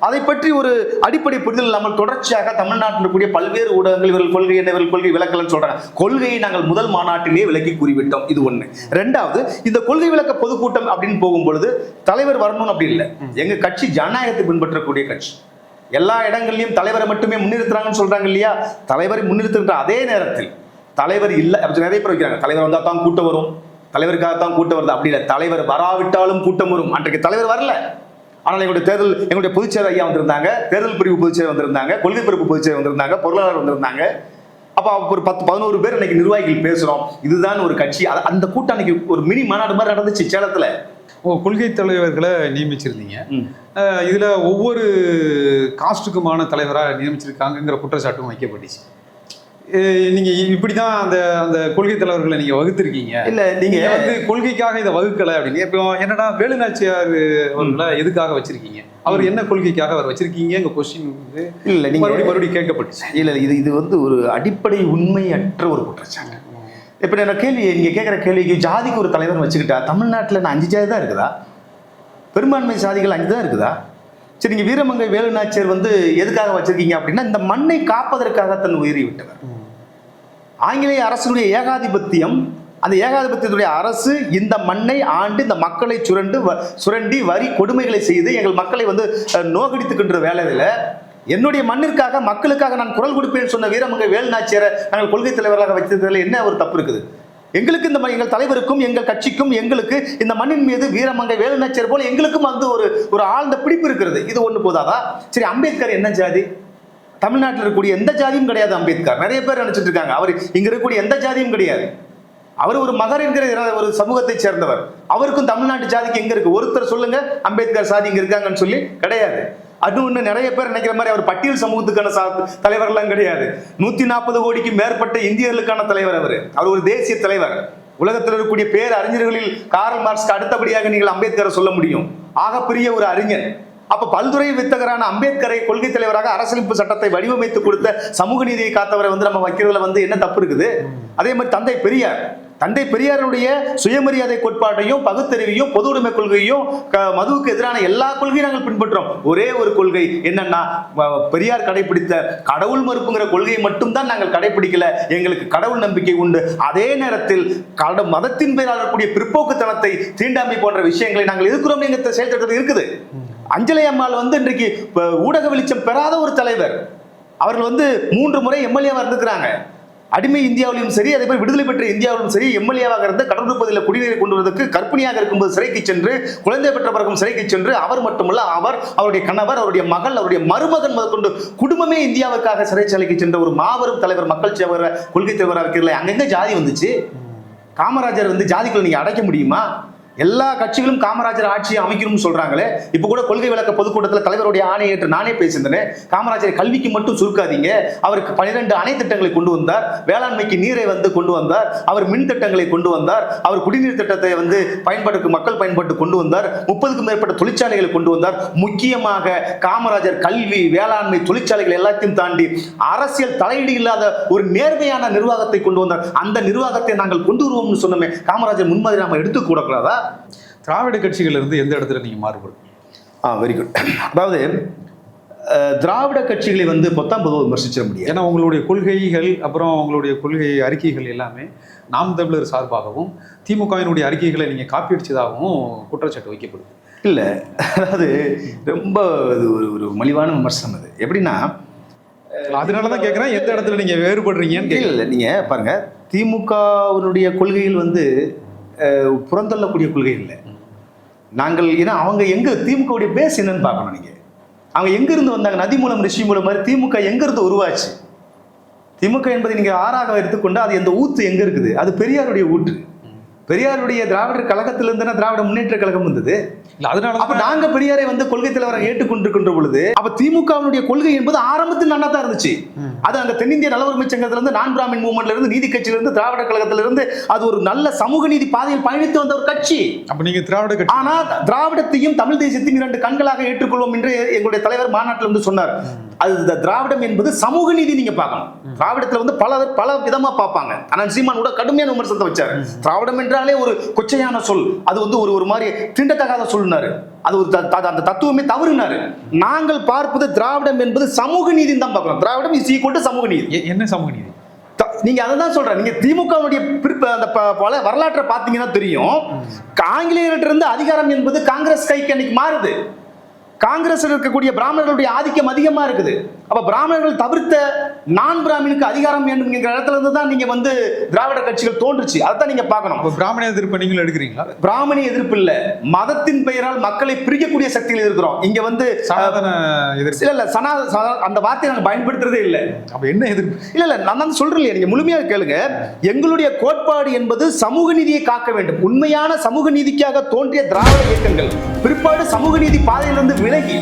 அதை பற்றி ஒரு அடிப்படை புரிதல் இல்லாமல் தொடர்ச்சியாக தமிழ்நாட்டில் கூடிய பல்வேறு ஊடகங்கள் இவர்கள் கொள்கை என்ன இவர்கள் கொள்கை விளக்கலன்னு சொல்றாங்க. கொள்கையை நாங்கள் முதல் மாநாட்டிலேயே விலக்கி கூறிவிட்டோம். இது ஒண்ணு. ரெண்டாவது இந்த கொள்கை விளக்க பொதுக்கூட்டம் அப்படின்னு போகும்பொழுது தலைவர் வரணும் அப்படி இல்லை. எங்க கட்சி ஜனநாயகத்தை பின்பற்றக்கூடிய கட்சி. எல்லா இடங்கள்லையும் தலைவரை மட்டுமே முன்னிறுத்துறாங்கன்னு சொல்றாங்க இல்லையா? தலைவரை முன்னிறுத்துகின்ற அதே நேரத்தில் தலைவர் இல்லை நிறைய பேர் வைக்கிறாங்க. தலைவர் வந்தா தான் கூட்டம் வரும். தலைவருக்காக தான் கூட்டம் வருது. அப்படி இல்லை. தலைவர் வராவிட்டாலும் கூட்டம் வரும். அன்றைக்கு தலைவர் வரல. ஆனால் எங்களுடைய தேர்தல் எங்களுடைய பொதுச்செயலர் ஐயா வந்திருந்தாங்க. தேர்தல் பிரிவு பொதுச்செயலர் வந்திருந்தாங்க. கொள்கை பிரிவு பொதுச்செயலர் வந்திருந்தாங்க. பொருளாளர் வந்திருந்தாங்க. அப்போ ஒரு பத்து பதினோரு பேர் இன்னைக்கு நிர்வாகிகள் பேசுறோம். இதுதான் ஒரு கட்சி. அந்த கூட்டம் அன்னைக்கு ஒரு மினி மாநாடு மாதிரி நடந்துச்சு சேலத்துல. கொள்கை தலைவர்களை நியமிச்சிருந்தீங்க. இதுல ஒவ்வொரு காஸ்ட்டுக்குமான தலைவராக நியமிச்சிருக்காங்கங்கிற குற்றச்சாட்டும் வைக்கப்பட்டுச்சு. நீங்க இப்படிதான் அந்த அந்த கொள்கை தலைவர்களை நீங்க வகுத்திருக்கீங்க. இல்ல நீங்க வந்து கொள்கைக்காக இதை வகுக்கல அப்படின்னு. இப்போ என்னன்னா வேலுநாச்சியார் அவர்களை எதுக்காக வச்சிருக்கீங்க? அவர் என்ன கொள்கைக்காக அவர் வச்சிருக்கீங்க எங்க கொஸ்டின் வந்து இல்ல நீங்க மறுபடியும் மறுபடியும் கேட்கப்பட்டுச்சு. இல்ல இது இது வந்து ஒரு அடிப்படை உண்மையற்ற ஒரு குற்றச்சாட்டு. இப்ப நான் கேள்வி நீங்க கேட்குற கேள்விக்கு ஜாதிக்கு ஒரு தலைவர் வச்சுக்கிட்டா தமிழ்நாட்டுல நான் அஞ்சு ஜாதி தான் இருக்குதா? பெரும்பான்மை சாதிகள் அஞ்சு தான் இருக்குதா? சரி நீங்க வீரமங்கை வேலுநாச்சியர் வந்து எதுக்காக வச்சிருக்கீங்க அப்படின்னா இந்த மண்ணை காப்பதற்காக தன் உயிரை விட்டவர். ஆங்கிலேய அரசனுடைய ஏகாதிபத்தியம் அந்த ஏகாதிபத்தியத்துடைய அரசு இந்த மண்ணை ஆண்டு இந்த மக்களை சுரண்டு சுரண்டி வரி கொடுமைகளை செய்து எங்கள் மக்களை வந்து நோகடித்துக்கின்ற வேலையில் என்னுடைய மண்ணிற்காக மக்களுக்காக நான் குரல் கொடுப்பேன் சொன்ன வீரமங்கை வேலுநாச்சியரை நாங்கள் கொள்கை தலைவராக வைத்ததில் என்ன ஒரு தப்பு இருக்குது? எங்களுக்கு இந்த எங்கள் தலைவருக்கும் எங்கள் கட்சிக்கும் எங்களுக்கு இந்த மண்ணின் மீது வீரமங்கை வேலுநாச்சியர் போல எங்களுக்கும் வந்து ஒரு ஒரு ஆழ்ந்த பிடிப்பு இருக்கிறது. இது ஒன்று போதாதா? சரி அம்பேத்கர் என்ன ஜாதி? தமிழ்நாட்டில் இருக்கக்கூடிய எந்த ஜாதியும் கிடையாது அம்பேத்கர். நிறைய பேர் நினைச்சிட்டு இருக்காங்க. அவர் இங்க இருக்கக்கூடிய எந்த ஜாதியும் கிடையாது. அவர் ஒரு மகர் என்கிற ஒரு சமூகத்தை சேர்ந்தவர். அவருக்கும் தமிழ்நாட்டு ஜாதிக்கு எங்க இருக்கு? ஒருத்தர் சொல்லுங்க அம்பேத்கர் சாதி இங்க இருக்காங்கன்னு சொல்லி கிடையாது. அது ஒன்று நிறைய பேர் நினைக்கிற மாதிரி அவர் பட்டியல் சமூகத்துக்கான சா- தலைவர்லாம் கிடையாது. நூற்றி நாற்பது கோடிக்கு மேற்பட்ட இந்தியர்களுக்கான தலைவர் அவர். அவர் ஒரு தேசிய தலைவர். உலகத்தில் இருக்கக்கூடிய பேர் அறிஞர்களில் காரல் மார்க்ஸ்க்கு அடுத்தபடியாக நீங்கள் அம்பேத்கரை சொல்ல முடியும். ஆகப்பெரிய ஒரு அறிஞர் அப்ப பல்துறை வித்தகரான அம்பேத்கரை கொள்கை தலைவராக அரசியலமைப்பு சட்டத்தை வடிவமைத்து கொடுத்த சமூக நீதியை காத்தவரை வந்து நம்ம வைக்கிறதுல வந்து என்ன தப்பு இருக்குது? அதே மாதிரி தந்தை பெரியார். தந்தை பெரியாருடைய சுயமரியாதை கோட்பாட்டையும் பகுத்தறிவையும் பொது உடைமை கொள்கையும் க- மதுவுக்கு எதிரான எல்லா கொள்கையும் நாங்கள் பின்பற்றோம். ஒரே ஒரு கொள்கை என்னன்னா பெரியார் கடைபிடித்த கடவுள் மறுப்புங்கிற கொள்கையை மட்டும்தான் நாங்கள் கடைபிடிக்கல எங்களுக்கு கடவுள் நம்பிக்கை உண்டு. அதே நேரத்தில் கட மதத்தின் பெயரால் இருக்கக்கூடிய பிற்போக்குத்தனத்தை தீண்டாமை போன்ற விஷயங்களை நாங்கள் இருக்கிறோம் எங்க செயல் இருக்குது. அஞ்சலி அம்மாள் வந்து இன்றைக்கு ஊடக வெளிச்சம் பெறாத ஒரு தலைவர். அவர்கள் வந்து மூன்று முறை எம்எல்ஏவா இருந்திருக்கிறாங்க. அடிமை இந்தியாவிலும் சரி அதே மாதிரி விடுதலை பெற்ற இந்தியாவிலும் சரி எம்எல்ஏவாக இருந்து கடலூர் பகுதியில் குடிநீரை கொண்டு வருவதற்கு கற்பிணியாக இருக்கும்போது சிறைக்கு சென்று குழந்தை பெற்ற பிறகும் சிறைக்கு சென்று அவர் மட்டுமல்ல அவர் அவருடைய கணவர் அவருடைய மகள் அவருடைய மருமகன் முதற்கொண்டு குடும்பமே இந்தியாவுக்காக சிறைச்சாலைக்கு சென்ற ஒரு மாபெரும் தலைவர் மக்கள் சேவர கொள்கை தலைவராக இருக்கிறல அங்கங்க ஜாதி வந்துச்சு? காமராஜர் வந்து ஜாதிக்குள்ள நீங்க அடைக்க முடியுமா? எல்லா கட்சிகளும் காமராஜர் ஆட்சியை அமைக்கணும்னு சொல்றாங்களே இப்போ கூட கொள்கை விளக்க பொதுக்கூட்டத்தில் தலைவருடைய ஆணையை ஏற்று நானே பேசியிருந்தேன் காமராஜரை கல்விக்கு மட்டும் சுருக்காதீங்க. அவருக்கு பனிரெண்டு அணை திட்டங்களை கொண்டு வந்தார். வேளாண்மைக்கு நீரை வந்து கொண்டு வந்தார். அவர் மின் திட்டங்களை கொண்டு வந்தார். அவர் குடிநீர் திட்டத்தை வந்து பயன்பாட்டுக்கு மக்கள் பயன்பாட்டு கொண்டு வந்தார். முப்பதுக்கும் மேற்பட்ட தொழிற்சாலைகளை கொண்டு வந்தார். முக்கியமாக காமராஜர் கல்வி வேளாண்மை தொழிற்சாலைகள் எல்லாத்தையும் தாண்டி அரசியல் தலையீடு இல்லாத ஒரு நேர்மையான நிர்வாகத்தை கொண்டு வந்தார். அந்த நிர்வாகத்தை நாங்கள் கொண்டு வருவோம்னு சொன்னோமே காமராஜர் முன்மாதிரி நாம எடுத்துக்கூடக்கூடாதா? திராவிட கட்சிகள்ல இருந்து எந்த இடத்துல நீங்க மாறுபடும் ஆ வெரி குட் அதாவது திராவிட கட்சிகளை வந்து பொத்தாம் பொதுவாக விமர்சிச்சிட முடியாது. ஏன்னா உங்களுடைய கொள்கைகள் அப்புறம் உங்களுடைய கொள்கை அறிக்கைகள் எல்லாமே நாம் தமிழர் சார்பாகவும் திமுகவினுடைய அறிக்கைகளை நீங்க காப்பி அடிச்சதாகவும் குற்றச்சாட்டு வைக்கப்படுது. இல்லை அதாவது ரொம்ப இது ஒரு ஒரு மலிவான விமர்சனம் அது. எப்படின்னா அதனால தான் கேட்குறேன் எந்த இடத்துல நீங்க வேறுபடுறீங்கன்னு இல்லை நீங்கள் பாருங்க திமுகவினுடைய கொள்கைகள் வந்து புறந்தள்ளக்கூடிய கொள்கை இல்லை. நாங்கள் ஏன்னா அவங்க எங்கே திமுகவுடைய பேஸ் என்னன்னு பார்க்கணும் நீங்கள் அவங்க எங்கேருந்து வந்தாங்க? நதி மூலம் ரிஷி மூலம் மாதிரி திமுக எங்கேருந்து உருவாச்சு? திமுக என்பதை நீங்கள் ஆறாக எடுத்துக்கொண்டு அது எந்த ஊத்து எங்கே இருக்குது? அது பெரியாருடைய ஊற்று. பெரியாருடைய திராவிடர் கழகத்திலிருந்து திராவிட முன்னேற்ற கழகம் வந்தது? இல்ல அதனால அப்ப நாங்க பெரியாரை வந்து கொள்கை தலைவராக ஏற்றுக்கொண்டிருக்கின்ற பொழுது அப்ப திமுகவினுடைய கொள்கை என்பது ஆரம்பத்தில் நல்லா தான் இருந்துச்சு அது அங்க தென்னிந்திய நல உரிமை சங்கத்துல இருந்து நான் பிராமின் மூவ்மெண்ட்ல இருந்து நீதி கட்சியில இருந்து திராவிட கழகத்துல இருந்து அது ஒரு நல்ல சமூக நீதி பாதையில் பயணித்து வந்த ஒரு கட்சி. அப்ப நீங்க திராவிட கட்சி. ஆனா திராவிடத்தையும் தமிழ் தேசியத்தையும் இரண்டு கண்களாக ஏற்றுக்கொள்வோம் என்று எங்களுடைய தலைவர் மாநாட்டில் வந்து சொன்னார். அது இந்த திராவிடம் என்பது சமூக நீதி நீங்க பார்க்கணும். திராவிடத்துல வந்து பல பல விதமா பார்ப்பாங்க. ஆனா சீமான் கூட கடுமையான விமர்சனத்தை வச்சார். திராவிடம் என்றாலே ஒரு கொச்சையான சொல். அது வந்து ஒரு ஒரு மாதிரி தீண்டத்தகாத சொல்லினாரு அது ஒரு அந்த தத்துவமே தவறுனாரு. நாங்கள் பார்ப்பது திராவிடம் என்பது சமூக நீதி தான் பார்க்கிறோம் திராவிடம் இஸ் ஈக்குவல் டு சமூக நீதி. என்ன சமூக நீதி? நீங்க அதை தான் சொல்றேன். நீங்க திமுகவுடைய அந்த பல வரலாற்றை பார்த்தீங்கன்னா தெரியும். ஆங்கிலேயர்கிட்ட இருந்து அதிகாரம் என்பது காங்கிரஸ் கைக்கு அன்னைக்கு மாறுது. காங்கிரஸ் இருக்கக்கூடிய பிராமணர்களுடைய ஆதிக்கம் அதிகமா இருக்குது. அப்ப பிராமணர்கள் தவிர்த்த நான் பிராமணுக்கு அதிகாரம் வேண்டும் என்கிற இடத்துல இருந்து தான் நீங்க வந்து திராவிட கட்சிகள் தோன்றுச்சு. அதைத்தான் நீங்க பார்க்கணும். அப்ப பிராமண எதிர்ப்பு நீங்களும் எடுக்கிறீங்களா? பிராமணி எதிர்ப்பு இல்ல. மதத்தின் பெயரால் மக்களை பிரிக்கக்கூடிய சக்திகள் இருக்கிறோம் இங்க வந்து சனாதன எதிர்ப்பு. இல்ல இல்ல சனா அந்த வார்த்தையை நாங்க பயன்படுத்துறதே இல்லை. அப்ப என்ன எதிர்ப்பு? இல்ல இல்ல நான் தான் சொல்றேன் இல்லையா? நீங்க முழுமையாக கேளுங்க. எங்களுடைய கோட்பாடு என்பது சமூக நீதியை காக்க வேண்டும். உண்மையான சமூக நீதிக்காக தோன்றிய திராவிட இயக்கங்கள். பிற்பாடு சமூக நீதி பாதையிலிருந்து விலகி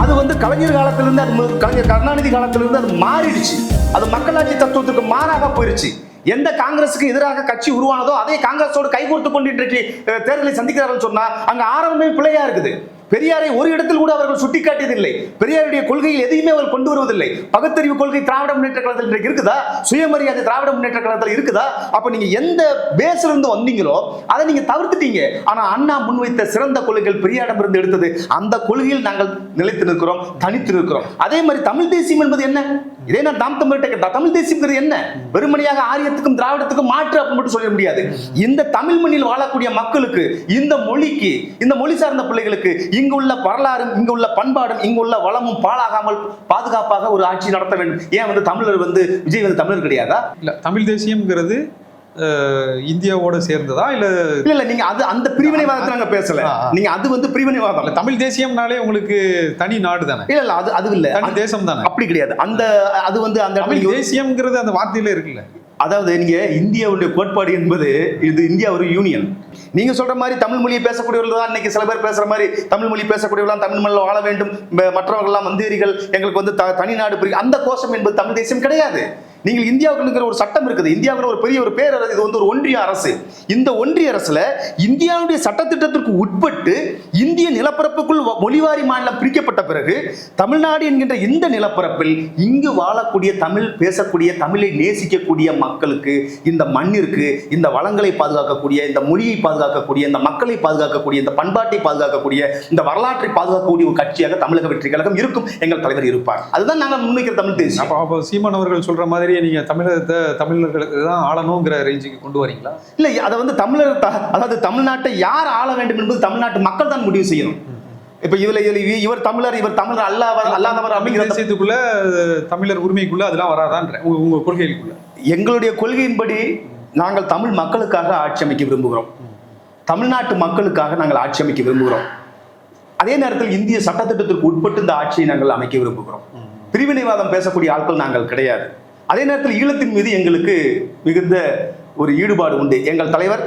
அது வந்து கலைஞர் காலத்திலிருந்து அது கலைஞர் கருணாநிதி காலத்திலிருந்து அது மாறிடுச்சு. அது மக்களாட்சி தத்துவத்துக்கு மாறாக போயிருச்சு. எந்த காங்கிரஸுக்கு எதிராக கட்சி உருவானதோ அதே காங்கிரஸோடு கைகோர்த்து கொண்டு இன்றைக்கு தேர்தலை சந்திக்கிறார்கள் சொன்னா அங்க ஆரம்பமே பிழையா இருக்குது. பெரியாரை ஒரு இடத்தில் கூட அவர்கள் சுட்டிக்காட்டியதில்லை. பெரியாருடைய கொள்கையில் எதையுமே அவர் கொண்டு வருவதில்லை. பகுத்தறிவு கொள்கை திராவிட முன்னேற்ற கழகத்தில் இன்றைக்கு இருக்குதா? சுயமரியாதை திராவிட முன்னேற்ற கழகத்தில் இருக்குதா? அப்ப நீங்க எந்த பேஸ்ல இருந்து வந்தீங்களோ அதை நீங்க தவிர்த்துட்டீங்க. ஆனா அண்ணா முன்வைத்த சிறந்த கொள்கைகள் பெரியாரிடம் இருந்து எடுத்தது அந்த கொள்கையில் நாங்கள் நிலைத்து நிற்கிறோம் தனித்து நிற்கிறோம். அதே மாதிரி தமிழ் தேசியம் என்பது என்ன? இதே நான் தாம் தமிழ்கிட்ட கேட்டா தமிழ் தேசியங்கிறது என்ன? வெறுமனையாக ஆரியத்துக்கும் திராவிடத்துக்கும் மாற்று அப்படின்னு மட்டும் சொல்ல முடியாது. இந்த தமிழ் மண்ணில் வாழக்கூடிய மக்களுக்கு இந்த மொழிக்கு இந்த மொழி சார்ந்த பிள்ளைகளுக்கு இங்கு உள்ள வரலாறும் இங்கு உள்ள பண்பாடும் இங்கு உள்ள வளமும் பாழாகாமல் பாதுகாப்பாக ஒரு ஆட்சி நடத்த வேண்டும். ஏன் வந்து தமிழர் வந்து விஜய் வந்து தமிழர் கிடையாதா? இல்ல தமிழ் தேசியம்ங்கிறது இந்தியாவோட சேர்ந்ததா இல்ல இல்ல நீங்க அது அந்த பிரிவினைவாதத்தை நாங்க பேசல. நீங்க அது வந்து பிரிவினைவாதம். இல்ல தமிழ் தேசியம்னாலே உங்களுக்கு தனி நாடு தானே? இல்ல இல்ல அது அது இல்ல. தனி தேசம் தானே? அப்படி கிடையாது. அந்த அது வந்து அந்த தமிழ் தேசியம்ங்கிறது அந்த வார்த்தையில இருக்குல்ல. அதாவது நீங்க இந்தியாவுடைய கோட்பாடு என்பது இது இந்தியா ஒரு யூனியன் நீங்க சொல்ற மாதிரி தமிழ் மொழியை பேசக்கூடியவர்கள் தான் இன்னைக்கு சில பேர் பேசுற மாதிரி தமிழ் மொழி பேசக்கூடியவர்கள் தமிழ் மொழியில் வாழ வேண்டும். ம- மற்றவர்கள் எல்லாம் மந்திரிகள் எங்களுக்கு வந்து தனிநாடு அந்த கோஷம் என்பது தமிழ் தேசியம் கிடையாது. நீங்கள் இந்தியாவுக்குங்கிற ஒரு சட்டம் இருக்குது. இந்தியாவில் ஒரு பெரிய ஒரு பேர் இது வந்து ஒரு ஒன்றிய அரசு. இந்த ஒன்றிய அரசுல இந்தியாவுடைய சட்டத்திட்டத்திற்கு உட்பட்டு இந்திய நிலப்பரப்புக்குள் மொழிவாரி மாநிலம் பிரிக்கப்பட்ட பிறகு தமிழ்நாடு என்கின்ற இந்த நிலப்பரப்பில் இங்கு வாழக்கூடிய தமிழ் பேசக்கூடிய தமிழை நேசிக்கக்கூடிய மக்களுக்கு இந்த மண்ணிற்கு இந்த வளங்களை பாதுகாக்கக்கூடிய இந்த மொழியை பாதுகாக்கக்கூடிய இந்த மக்களை பாதுகாக்கக்கூடிய இந்த பண்பாட்டை பாதுகாக்கக்கூடிய இந்த வரலாற்றை பாதுகாக்கக்கூடிய ஒரு கட்சியாக தமிழக வெற்றி கழகம் இருக்கும். எங்கள் தலைவர் இருப்பார். அதுதான் நாங்கள் முன்வைக்கிற தமிழ் தேசியம். சீமான் அவர்கள் சொல்ற மாதிரி நீங்க தமிழகத்தை தமிழர்களுக்கு தான் ஆளணுங்கிற ரேஞ்சுக்கு கொண்டு வரீங்களா? இல்ல அதை வந்து தமிழர் அதாவது தமிழ்நாட்டை யார் ஆள வேண்டும் என்பது தமிழ்நாட்டு மக்கள் தான் முடிவு செய்யணும். இப்ப இதுல இதுல இவ- இவர் தமிழர் இவர் தமிழர் அல்லாதவர் அல்லாதவர் அப்படிங்கிற தேசியத்துக்குள்ள அஹ், தமிழர் உரிமைக்குள்ள அதெல்லாம் வராதான்ற உங்க- உங்க கொள்கைகளுக்குள்ள எங்களுடைய கொள்கையின்படி நாங்கள் தமிழ் மக்களுக்காக ஆட்சி அமைக்க விரும்புகிறோம். தமிழ்நாட்டு மக்களுக்காக நாங்கள் ஆட்சி அமைக்க விரும்புகிறோம். அதே நேரத்தில் இந்திய சட்டத்திட்டத்திற்கு உட்பட்டு இந்த ஆட்சியை நாங்கள் அமைக்க விரும்புகிறோம். பிரிவினைவாதம் பேசக்கூடிய ஆட்கள் நாங்கள் கிடையாது. அதே நேரத்தில் ஈழத்தின் மீது எங்களுக்கு மிகுந்த ஒரு ஈடுபாடு உண்டு. எங்கள் தலைவர்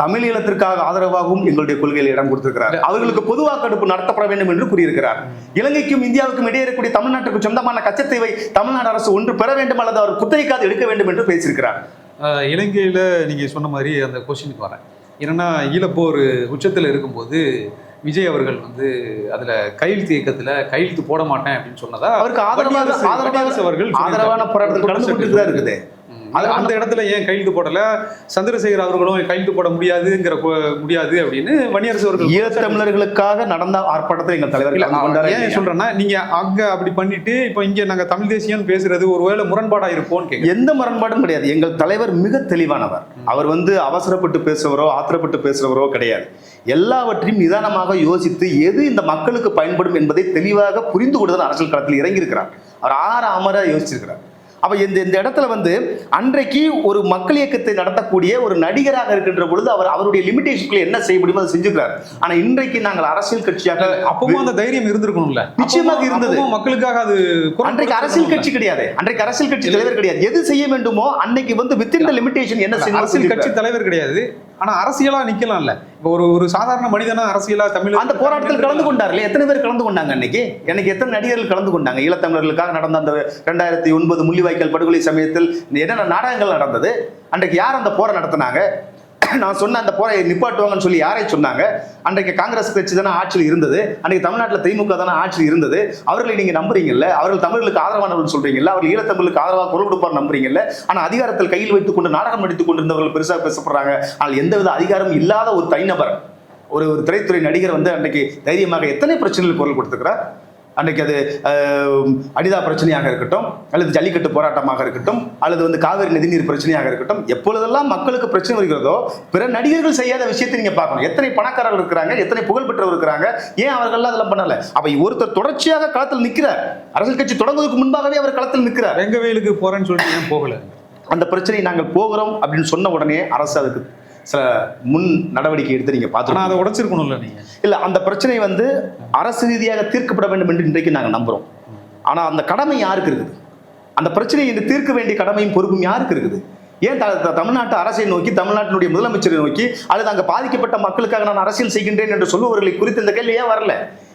தமிழ் ஈழத்திற்காக ஆதரவாகவும் எங்களுடைய கொள்கையில் இடம் கொடுத்திருக்கிறார். அவர்களுக்கு பொது வாக்கெடுப்பு நடத்தப்பட வேண்டும் என்று கூறியிருக்கிறார். இலங்கைக்கும் இந்தியாவுக்கும் இடையே இருக்கக்கூடிய தமிழ்நாட்டுக்கு சொந்தமான கச்சத்தீவை தமிழ்நாடு அரசு ஒன்று பெற வேண்டும் அல்லது அவர் குத்தகைக்காது எடுக்க வேண்டும் என்று பேசியிருக்கிறார். இலங்கையில் நீங்கள் சொன்ன மாதிரி அந்த கொஸ்டினுக்கு வரேன். என்னன்னா ஈழப்போர் உச்சத்தில் இருக்கும்போது விஜய் அவர்கள் வந்து அதுல கையெழுத்து இயக்கத்துல கையெழுத்து போட மாட்டேன் அப்படின்னு சொன்னதா அவருக்கு ஆதரவாக ஆதரவாக அவர்கள் ஆதரவான போராட்டத்தில் கலந்து தான் இருக்குது. அது அந்த இடத்துல ஏன் கையெழுத்து போடல? சந்திரசேகர் அவர்களும் கையெழுத்து போட முடியாதுங்கிற முடியாது அப்படின்னு வன்னியரசு அவர்கள் ஈழத்தமிழர்களுக்காக நடந்த ஆர்ப்பாட்டத்தில் எங்கள் தலைவர் இல்ல, கலந்து கொண்டாரா ஏன்? சொல்றேன்னா நீங்க அங்க அப்படி பண்ணிட்டு இப்போ இங்க நாங்க தமிழ் தேசியம் பேசுறது ஒருவேளை முரண்பாடா இருப்போம்னு கேட்க எந்த முரண்பாடும் கிடையாது. எங்கள் தலைவர் மிக தெளிவானவர். அவர் வந்து அவசரப்பட்டு பேசுறவரோ ஆத்திரப்பட்டு பேசுறவரோ கிடையாது. எல்லாவற்றையும் நிதானமாக யோசித்து எது இந்த மக்களுக்கு பயன்படும் என்பதை தெளிவாக புரிந்து கொண்டுதான் அரசியல் களத்தில் இறங்கியிருக்கிறார். அவர் ஆற அமர யோசிச்சிருக்கிறார். அப்ப இந்த இந்த இடத்துல வந்து அன்றைக்கு ஒரு மக்கள் இயக்கத்தை நடத்தக்கூடிய ஒரு நடிகராக இருக்கின்ற பொழுது அவர் அவருடைய லிமிடேஷனுக்குள்ள என்ன செய்ய முடியுமோ அதை செஞ்சுக்கிறார். ஆனா இன்றைக்கு நாங்கள் அரசியல் கட்சியாக அப்பவும் அந்த தைரியம் இருந்திருக்கணும்ல. நிச்சயமாக இருந்தது. மக்களுக்காக அது அன்றைக்கு அரசியல் கட்சி கிடையாது. அன்றைக்கு அரசியல் கட்சி தலைவர் கிடையாது. எது செய்ய வேண்டுமோ அன்னைக்கு வந்து வித்தின் த லிமிடேஷன் என்ன அரசியல் கட்சி தலைவர் கிடையாது. ஆனா அரசியலா நிக்கலாம்ல. இப்போ ஒரு ஒரு சாதாரண மனிதனா அரசியலா தமிழ் அந்த போராட்டத்தில் கலந்து கொண்டார்ல எத்தனை பேர் கலந்து கொண்டாங்க அன்னைக்கு? எனக்கு எத்தனை நடிகர்கள் கலந்து கொண்டாங்க? ஈழத்தமிழர்களுக்காக நடந்த அந்த ரெண்டாயிரத்தி ஒன்பது முள்ளிவாய்க்கால் படுகொலை சமயத்தில் என்னென்ன நாடகங்கள் நடந்தது? அன்றைக்கு யார் அந்த போரை நடத்தினாங்க? நான் சொன்ன அந்த போரை நிப்பாட்டுவாங்கன்னு சொல்லி யாரை சொன்னாங்க? அன்றைக்கு காங்கிரஸ் கட்சி தானே ஆட்சியில் இருந்தது. அன்றைக்கு தமிழ்நாட்டில் திமுக தானே ஆட்சியில் இருந்தது. அவர்களை நீங்கள் நம்புறீங்கல்ல? அவர்கள் தமிழுக்கு ஆதரவானவர்கள் சொல்றீங்கல்ல? அவர்கள் ஈழத்தமிழுக்கு ஆதரவாக குரல் கொடுப்பார் நம்புறீங்கல்ல? ஆனால் அதிகாரத்தில் கையில் வைத்துக் கொண்டு நாடகம் நடித்துக் கொண்டிருந்தவர்கள் பெருசாக பேசப்படுறாங்க. ஆனால் எந்தவித அதிகாரம் இல்லாத ஒரு தனிநபர் ஒரு ஒரு திரைத்துறை நடிகர் வந்து அன்றைக்கு தைரியமாக எத்தனை பிரச்சனைகள் குரல் கொடுத்துக்கிறார் அன்னைக்கு அது அனிதா பிரச்சனையாக இருக்கட்டும் அல்லது ஜல்லிக்கட்டு போராட்டமாக இருக்கட்டும் அல்லது வந்து காவிரி நதிநீர் பிரச்சனையாக இருக்கட்டும் எப்பொழுதெல்லாம் மக்களுக்கு பிரச்சனை வருகிறதோ பிற நடிகர்கள் செய்யாத விஷயத்தை நீங்க பார்க்கணும். எத்தனை பணக்காரர்கள் இருக்கிறாங்க எத்தனை புகழ் பெற்றவர் இருக்கிறாங்க ஏன் அவர்கள்லாம் அதெல்லாம் பண்ணல? அப்ப ஒருத்தர் தொடர்ச்சியாக களத்தில் நிற்கிறார். அரசியல் கட்சி தொடங்குவதற்கு முன்பாகவே அவர் களத்தில் நிற்கிறார். வெங்கவேலுக்கு போறேன்னு சொல்லிட்டு ஏன் போகல? அந்த பிரச்சனையை நாங்கள் போகிறோம் அப்படின்னு சொன்ன உடனே அரசு அதுக்கு சில முன் நடவடிக்கை எடுத்து நீங்க ஆனா பார்த்துருக்கோம் அதை உடைச்சிருக்கணும்ல நீங்க? இல்ல அந்த பிரச்சனை வந்து அரசு ரீதியாக தீர்க்கப்பட வேண்டும் என்று இன்றைக்கு நாங்கள் நம்புறோம். ஆனா அந்த கடமை யாருக்கு இருக்குது? அந்த பிரச்சனையை இன்று தீர்க்க வேண்டிய கடமையும் பொறுப்பும் யாருக்கு இருக்குது? ஏன் தமிழ்நாட்டு அரசை நோக்கி தமிழ்நாட்டினுடைய முதலமைச்சரை நோக்கி அல்லது அங்க பாதிக்கப்பட்ட மக்களுக்காக நான் அரசியல் செய்கின்றேன் என்று சொல்லுவவர்களை குறித்து இந்த கேள்வி ஏன் வரல?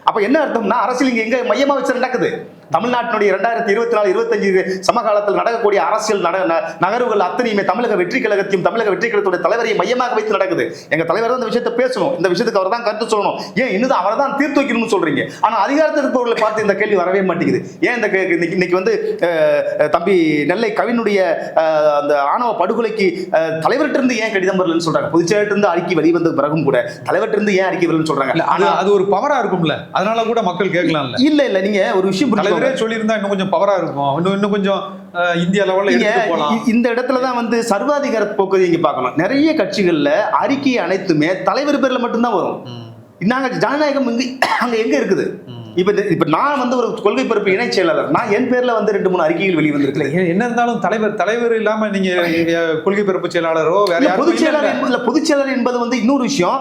அப்ப என்ன அர்த்தம்னா அரசியல் இங்க எங்க மையமா வச்சு நடக்குது? தமிழ்நாட்டினுடைய இரண்டாயிரத்தி இருபத்தி நாலு இருபத்தஞ்சு சமகாலத்தில் நடக்கக்கூடிய அரசியல் நட நகர்வுகள் அத்தனையுமே தமிழக வெற்றி கழகத்தையும் தமிழக வெற்றி கழகத்துடைய தலைவரை மையமாக வைத்து நடக்குது. எங்க தலைவர் இந்த விஷயத்தை பேசணும். இந்த விஷயத்துக்கு அவர் தான் கருத்து சொல்லணும். ஏன் இன்னும் அவரை தான் தீர்த்து வைக்கணும்னு சொல்றீங்க? ஆனா அதிகாரத்தில் இருப்பவர்களை பார்த்து இந்த கேள்வி வரவே மாட்டேங்குது. ஏன் இந்த இன்னைக்கு வந்து தம்பி நெல்லை கவினுடைய அந்த ஆணவ படுகொலைக்கு தலைவர்கிட்ட இருந்து ஏன் கடிதம் வரலன்னு சொல்றாங்க? பொதுச்செயலர்கிட்ட இருந்து அறிக்கை வெளிவந்த பிறகும் கூட தலைவர்கிட்ட இருந்து ஏன் அறிக்கை வரலன்னு சொல்றாங்க? இல்ல அது ஒரு பவரா இருக்கும்ல. அதனால கூட மக்கள் கேட்கலாம்ல. இல்ல இல்ல நீங்க ஒரு விஷயம் அவரே சொல்லியிருந்தா இன்னும் கொஞ்சம் பவரா இருக்கும். இன்னும் இன்னும் கொஞ்சம் இந்தியா லெவல்ல இந்த இடத்துல தான் வந்து சர்வாதிகார போக்கு இங்க பார்க்கணும். நிறைய கட்சிகள்ல அறிக்கை அனைத்துமே தலைவர் பேர்ல மட்டும்தான் வரும். நாங்க ஜனநாயகம் இங்க அங்க எங்க இருக்குது? இப்ப இப்ப நான் வந்து ஒரு கொள்கை பரப்பு இணைச் செயலாளர். நான் என் பேர்ல வந்து ரெண்டு மூணு அறிக்கைகள் வெளி வந்திருக்கு என்ன இருந்தாலும் தலைவர் தலைவர் இல்லாம நீங்க அஹ், கொள்கை பரப்பு செயலாளரோ வேற பொதுச் செயலாளர் இல்ல. பொதுச் செயலாளர் என்பது வந்து இன்னொரு விஷயம்.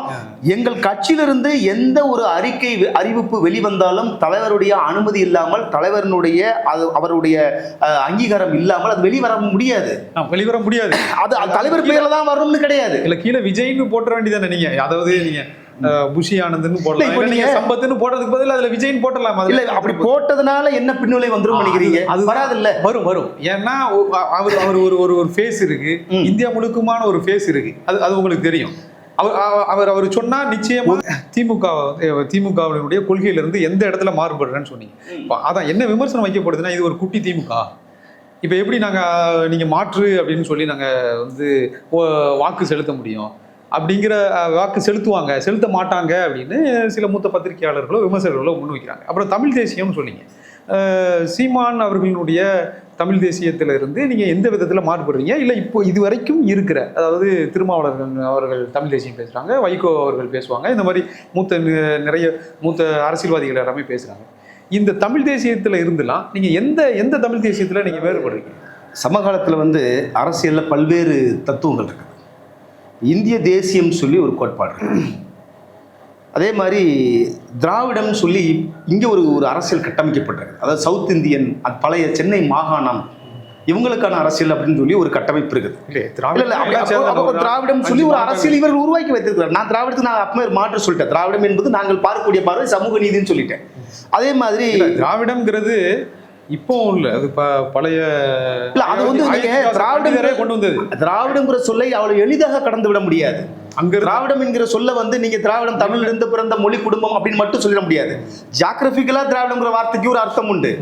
எங்கள் கட்சியிலிருந்து எந்த ஒரு அறிக்கை அறிவிப்பு வெளிவந்தாலும் தலைவருடைய அனுமதி இல்லாமல் தலைவரினுடைய அது அவருடைய அங்கீகாரம் இல்லாமல் அது வெளிவர முடியாது. வெளிவர முடியாது. அது தலைவர் பேர்ல தான் வரணும்னு கிடையாது. இல்ல கீழே விஜய்னு போட்டுற வேண்டியதானே நீங்க? அதாவது நீங்க அஹ், புஷி ஆனந்த்னு போடலாம். நீங்க சம்பத்துன்னு போடுறதுக்கு பதிலா அதுல விஜய்னு போட்டலாம்? இல்ல அப்படி போட்டதுனால என்ன பின்விளை வந்துரும் நினைக்கிறீங்க? அது வராது இல்ல வரும் வரும். ஏன்னா அவர் அவர் ஒரு ஒரு ஒரு ஃபேஸ் இருக்கு. இந்தியா முழுக்குமான ஒரு ஃபேஸ் இருக்கு. அது அது உங்களுக்கு தெரியும். அவர் அவ- அவர் அவர் சொன்னா நிச்சயமா திமுக திமுகவினுடைய கொள்கையில இருந்து எந்த இடத்துல மாறுபடுறேன்னு சொன்னீங்க. அதான் என்ன விமர்சனம் வைக்கப்படுதுன்னா இது ஒரு குட்டி திமுக. இப்போ எப்படி நாங்கள் நீங்கள் மாற்று அப்படின்னு சொல்லி நாங்கள் வந்து வாக்கு செலுத்த முடியும்? அப்படிங்கிற வாக்கு செலுத்துவாங்க. செலுத்த மாட்டாங்க அப்படின்னு சில மூத்த பத்திரிகையாளர்களோ விமர்சகர்களோ முன்வைக்கிறாங்க அப்புறம் தமிழ் தேசியம்னு சொன்னீங்க. சீமான் அவர்களுடைய தமிழ் தேசியத்தில் இருந்து நீங்கள் எந்த விதத்தில் மாறுபடுறீங்க? இல்லை இப்போ இது வரைக்கும் இருக்கிற அதாவது திருமாவளவன் அவர்கள் தமிழ் தேசியம் பேசுகிறாங்க வைகோ அவர்கள் பேசுவாங்க இந்த மாதிரி மூத்த நிறைய மூத்த அரசியல்வாதிகள் எல்லாமே பேசுகிறாங்க இந்த தமிழ் தேசியத்தில் இருந்துலாம் நீங்கள் எந்த எந்த தமிழ் தேசியத்தில் நீங்கள் வேறுபடுறீங்க? சமகாலத்தில் வந்து அரசியலில் பல்வேறு தத்துவங்கள் இருக்கு. இந்திய தேசியம் சொல்லி ஒரு கோட்பாடு. அதே மாதிரி திராவிடம் சொல்லி இங்க ஒரு ஒரு அரசியல் கட்டமைக்கப்பட்டிருக்கு. அதாவது சவுத் இந்தியன் அது பழைய சென்னை மாகாணம் இவங்களுக்கான அரசியல் அப்படின்னு சொல்லி ஒரு கட்டமைப்பு இருக்குது. திராவிடம் சொல்லி ஒரு அரசியல் இவர்கள் உருவாக்கி வைத்திருக்கிறார். நான் திராவிடத்துக்கு நான் அப்பவே மாற்று சொல்லிட்டேன். திராவிடம் என்பது நாங்கள் பார்க்கக்கூடிய பார்வை சமூக நீதின்னு சொல்லிட்டேன். அதே மாதிரி திராவிடம்ங்கிறது இப்போ இல்ல. அது பழைய இல்ல, அது வந்து நீங்க ஆயிரத்தி திராவிடம் பண்டிதரே கொண்டு வந்தது. திராவிடங்கிற சொல்லை அவ்வளவு எளிதாக கடந்து விட முடியாது. அங்க திராவிடம் என்கிற சொல்ல வந்து நீங்க திராவிடம் தமிழ்ல இருந்து பிறந்த மொழி குடும்பம் அப்படின்னு மட்டும் சொல்லிட முடியாது. ஜாகிரபிக்கலா திராவிடங்கிற வார்த்தைக்கு ஒரு அர்த்தம் உண்டு.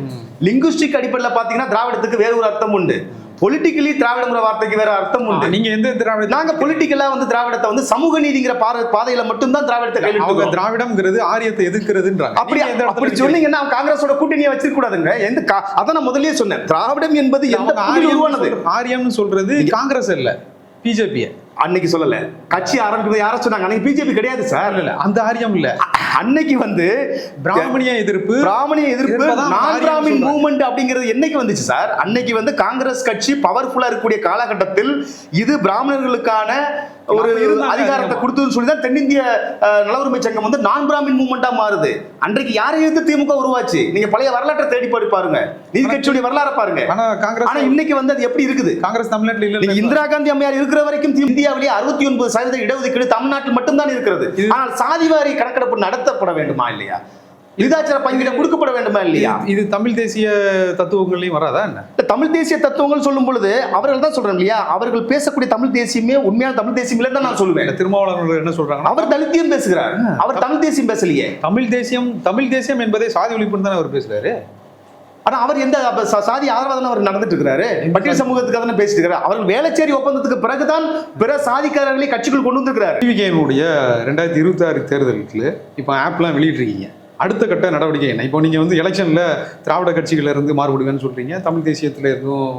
லிங்குஸ்டிக் அடிப்படையில் பாத்தீங்கன்னா திராவிடத்துக்கு வேற ஒரு அர்த்தம் உண்டு. பொலிட்டிக்கலி திராவிடங்கிற வார்த்தைக்கு வேற அர்த்தம் உண்டு. நீங்க எந்த திராவிட நாங்க பொலிட்டிக்கலா வந்து திராவிடத்தை வந்து சமூக நீதிங்கிற பார- பாதையில மட்டும்தான் திராவிடத்தை கையில் திராவிடம்ங்கிறது ஆரியத்தை எதிர்க்கிறதுன்றாங்க. அப்படி அப்படி? சொன்னீங்கன்னா காங்கிரஸோட கூட்டணியை வச்சிருக்க கூடாதுங்க எந்த அதான் நான் முதல்லயே சொன்னேன். திராவிடம் என்பது எந்த உருவானது? ஆரியம்னு சொல்றது காங்கிரஸ் இல்ல பிஜேபி அன்னைக்கு சொல்லல. கட்சி ஆரம்பிக்கிறது யார சொன்னாங்க? அன்னைக்கு பிஜேபி கிடையாது சார். இல்ல அந்த ஆரியம் இல்ல. அன்னைக்கு வந்து பிராமணிய எதிர்ப்பு பிராமணிய எதிர்ப்பு நான் பிராமின். மூவ்மெண்ட் அப்படிங்கிறது என்னைக்கு வந்துச்சு சார்? அன்னைக்கு வந்து காங்கிரஸ் கட்சி பவர்ஃபுல்லா இருக்கக்கூடிய காலகட்டத்தில் இது பிராமணர்களுக்கான ஒரு அதிகாரத்தை. கொடுத்ததுன்னு சொல்லி தான் தென்னிந்திய அஹ், நல உரிமை சங்கம் வந்து நான் பிராமின் மூவ்மெண்டா மாறுது. அன்றைக்கு யாரை எதிர்த்து திமுக உருவாச்சு? நீங்க பழைய வரலாற்றை தேடி பாடி பாருங்க. நீதி கட்சியுடைய வரலாறை பாருங்க. ஆனா ஆனா காங்கிரஸ் இன்னைக்கு வந்து அது எப்படி இருக்குது? காங்கிரஸ் தமிழ்நாட்டுல இல்ல நீங்க இந்திரா காந்தி அம்மையார் இருக்கிற வரைக்கும் இந்தியாவிலேயே அறுபத்தி ஒன்பது சதவீத இடஒதுக்கீடு தமிழ்நாட்டில் மட்டும்தான் இருக்கிறது. ஆனால் சாதிவாரி கணக்கெடுப்பு நடத்தப்பட வேண்டுமா இல்லையா? விருதாச்சல பங்கீடு கொடுக்கப்பட வேண்டுமா இல்லையா? இது- தமிழ் தேசிய தத்துவங்களையும் வராதா என்ன? தமிழ் தேசிய தத்துவங்கள் சொல்லும் பொழுது அவர்கள் தான் சொல்றேன் இல்லையா? அவர்கள் பேசக்கூடிய தமிழ் தேசியமே உண்மையான தமிழ் தேசியம் தான் நான் சொல்லுவேன். இல்ல, திருமாவளவர்கள் என்ன சொல்றாங்கன்னா அவர் தலித்தியம் பேசுகிறார். அவர் தமிழ் தேசியம் பேசலையே. தமிழ் தேசியம் தமிழ் தேசியம் என்பதை சாதி ஒழிப்புன்னு தானே அவர் பேசுறாரு? ஆனா அவர் எந்த சாதி ஆதரவாக அவர் நடந்துட்டு இருக்கிறாரு பட்டியல் சமூகத்துக்கு தானே பேசிட்டு இருக்கிறார் அவர்கள் வேளச்சேரி ஒப்பந்தத்துக்கு பிறகுதான் பிற சாதிக்காரர்களை கட்சிக்குள் கொண்டு வந்திருக்கிறார். டிவிகேனுடைய ரெண்டாயிரத்தி இருபத்தி ஆறு தேர்தலுக்கு இப்போ ஆப்லாம் வெளியிட்டிருக்கீங்க. அடுத்த கட்ட நடவடிக்கை என்ன? இப்போ நீங்கள் வந்து எலெக்ஷனில் திராவிட கட்சிகள்ல இருந்து மாறுபடுவேன்னு சொல்கிறீங்க தமிழ் தேசியத்தில் இருந்தும்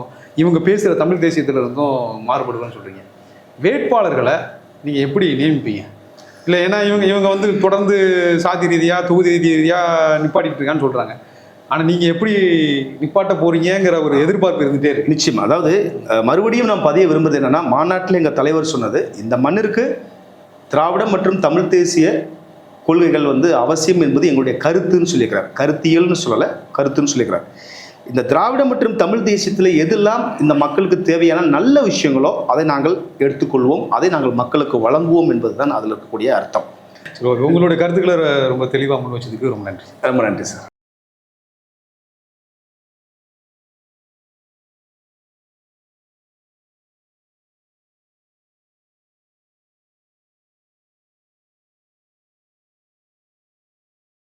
இவங்க பேசுகிற தமிழ் தேசியத்தில் இருந்தும் மாறுபடுவேன்னு சொல்கிறீங்க வேட்பாளர்களை நீங்கள் எப்படி நியமிப்பீங்க? இல்லை ஏன்னா இவங்க இவங்க வந்து தொடர்ந்து சாதி ரீதியாக தொகுதி ரீதியாக நிப்பாட்டிட்டு இருக்கான்னு சொல்கிறாங்க ஆனால் நீங்கள் எப்படி நிப்பாட்ட போறீங்கங்கிற ஒரு எதிர்பார்ப்பு இருந்துகிட்டே இருக்கு. நிச்சயமா. அதாவது மறுபடியும் நான் பதிய விரும்புறது என்னன்னா மாநாட்டில் எங்க தலைவர் சொன்னது இந்த மண்ணிற்கு திராவிடம் மற்றும் தமிழ் தேசிய கொள்கைகள் வந்து அவசியம் என்பது எங்களுடைய கருத்துன்னு சொல்லியிருக்கிறார். கருத்தியல்னு சொல்லலை கருத்துன்னு சொல்லியிருக்கிறார். இந்த திராவிடம் மற்றும் தமிழ் தேசியத்தில் எதெல்லாம் இந்த மக்களுக்கு தேவையான நல்ல விஷயங்களோ அதை நாங்கள் எடுத்துக்கொள்வோம் அதை நாங்கள் மக்களுக்கு வழங்குவோம் என்பதுதான் அதில் இருக்கக்கூடிய அர்த்தம். சரி. உங்களுடைய கருத்துக்களை ரொம்ப தெளிவாக முன் வச்சதுக்கு ரொம்ப நன்றி. ரொம்ப நன்றி சார்.